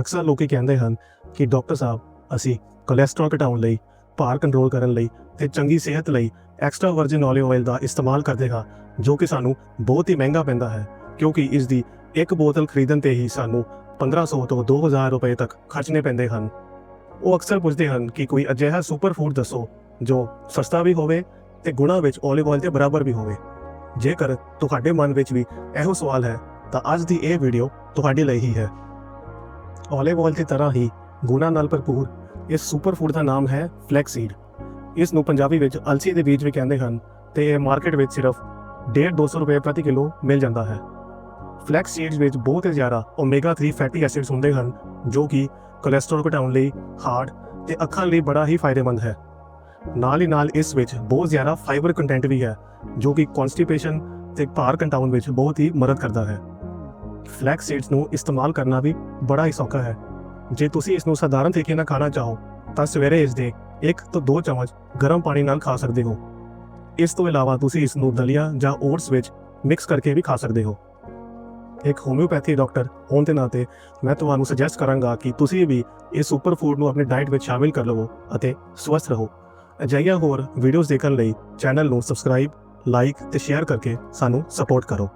ਅਕਸਰ ਲੋਕੀ ਕਹਿੰਦੇ ਹਨ ਕਿ ਡਾਕਟਰ ਸਾਹਿਬ ਅਸੀਂ ਕੋਲੇਸਟ੍ਰੋਲ ਘਟਾਉਣ ਲਈ, ਭਾਰ ਕੰਟਰੋਲ ਕਰਨ ਲਈ ਤੇ ਚੰਗੀ ਸਿਹਤ ਲਈ ਐਕਸਟਰਾ ਵਰਜਨ ਓਲੀਵ oil ਦਾ ਇਸਤੇਮਾਲ ਕਰਦੇ ਹਾਂ, ਜੋ ਕਿ ਸਾਨੂੰ ਬਹੁਤ ਹੀ ਮਹਿੰਗਾ ਪੈਂਦਾ ਹੈ, ਕਿਉਂਕਿ ਇਸ ਦੀ ਇੱਕ ਬੋਤਲ ਖਰੀਦਣ ਤੇ ਹੀ ਸਾਨੂੰ 1500 ਤੋਂ 2000 ਰੁਪਏ ਤੱਕ ਖਰਚਣੇ ਪੈਂਦੇ ਹਨ। ਉਹ ਅਕਸਰ ਪੁੱਛਦੇ ਹਨ ਕਿ ਕੋਈ ਅਜਿਹਾ ਸੁਪਰ ਫੂਡ ਦੱਸੋ, ਜੋ ਸਸਤਾ ਵੀ ਹੋਵੇ ਤੇ ਗੁਣਾ ਵਿੱਚ ਓਲੀਵ oil ਦੇ ਬਰਾਬਰ ਵੀ ਹੋਵੇ। ਜੇਕਰ ਤੁਹਾਡੇ ਮਨ ਵਿੱਚ ਵੀ ਇਹੋ ਸਵਾਲ ਹੈ, ਤਾਂ ਅੱਜ ਦੀ ਇਹ ਵੀਡੀਓ ਤੁਹਾਡੇ ਲਈ ਹੀ ਹੈ। Olive oil ਦੀ ਤਰ੍ਹਾਂ ਹੀ ਗੁਣਾ ਨਾਲ ਭਰਪੂਰ, ਇਸ ਸੁਪਰ ਫੂਡ ਦਾ ਨਾਮ ਹੈ ਫਲੈਕਸੀਡ ਇਸ ਨੂੰ ਪੰਜਾਬੀ ਵਿੱਚ ਅਲਸੀ ਦੇ ਬੀਜ ਵੀ ਕਹਿੰਦੇ ਹਨ ਤੇ ਇਹ ਮਾਰਕੀਟ ਵਿੱਚ ਸਿਰਫ 1.5 200 ਰੁਪਏ ਪ੍ਰਤੀ ਕਿਲੋ ਮਿਲ ਜਾਂਦਾ ਹੈ। ਫਲੈਕਸ ਸੀਡਸ ਵਿੱਚ ਬਹੁਤ ਹੀ ਜ਼ਿਆਦਾ ਓਮੇਗਾ 3 ਫੈਟੀ ਐਸਿਡਸ ਹੁੰਦੇ ਹਨ, ਜੋ ਕਿ ਕੋਲੇਸਟ੍ਰੋਲ ਘਟਾਉਣ ਲਈ ਹਾਰਟ ਤੇ ਅੱਖਾਂ ਲਈ ਬੜਾ ਹੀ ਫਾਇਦੇਮੰਦ ਹੈ। ਨਾਲ ਹੀ ਨਾਲ ਇਸ ਵਿੱਚ ਬਹੁਤ ਜ਼ਿਆਦਾ ਫਾਈਬਰ ਕੰਟੈਂਟ ਵੀ ਹੈ, ਜੋ ਕਿ ਕਨਸਟੀਪੇਸ਼ਨ ਤੇ ਭਾਰ ਘਟਾਉਣ ਵਿੱਚ ਬਹੁਤ ਹੀ ਮਦਦ ਕਰਦਾ ਹੈ। ਫਲੈਕਸ ਸੀਡਸ ਨੂੰ ਇਸਤੇਮਾਲ ਕਰਨਾ ਵੀ ਬੜਾ ਹੀ ਸੌਖਾ ਹੈ। ਜੇ ਤੁਸੀਂ ਇਸ ਨੂੰ ਸਧਾਰਨ ਤਰੀਕੇ ਨਾਲ ਖਾਣਾ ਚਾਹੋ, ਤਾਂ ਸਵੇਰੇ ਇਸ ਦੇ 1 ਤੋਂ 2 ਚਮਚ ਗਰਮ ਪਾਣੀ ਨਾਲ ਖਾ ਸਕਦੇ ਹੋ। ਇਸ ਤੋਂ ਇਲਾਵਾ ਤੁਸੀਂ ਇਸ ਨੂੰ ਦਲੀਆ ਜਾਂ ਓਟਸ ਵਿੱਚ ਮਿਕਸ ਕਰਕੇ ਵੀ ਖਾ ਸਕਦੇ ਹੋ। ਇੱਕ ਹੋਮਿਓਪੈਥੀ ਡਾਕਟਰ ਹੋਣ ਦੇ ਨਾਤੇ ਮੈਂ ਤੁਹਾਨੂੰ ਸੁਜੈਸਟ ਕਰਾਂਗਾ ਕਿ ਤੁਸੀਂ ਵੀ ਇਸ ਸੁਪਰ ਫੂਡ ਨੂੰ ਆਪਣੀ ਡਾਈਟ ਵਿੱਚ ਸ਼ਾਮਿਲ ਕਰ ਲਵੋ ਅਤੇ ਸਵਸਥ ਰਹੋ। ਅਜਿਹੀਆਂ ਹੋਰ ਵੀਡੀਓਜ਼ ਦੇਖਣ ਲਈ ਚੈਨਲ ਨੂੰ ਸਬਸਕ੍ਰਾਈਬ ਲਾਈਕ ਤੇ ਸ਼ੇਅਰ ਕਰਕੇ ਸਾਨੂੰ ਸਪੋਰਟ ਕਰੋ।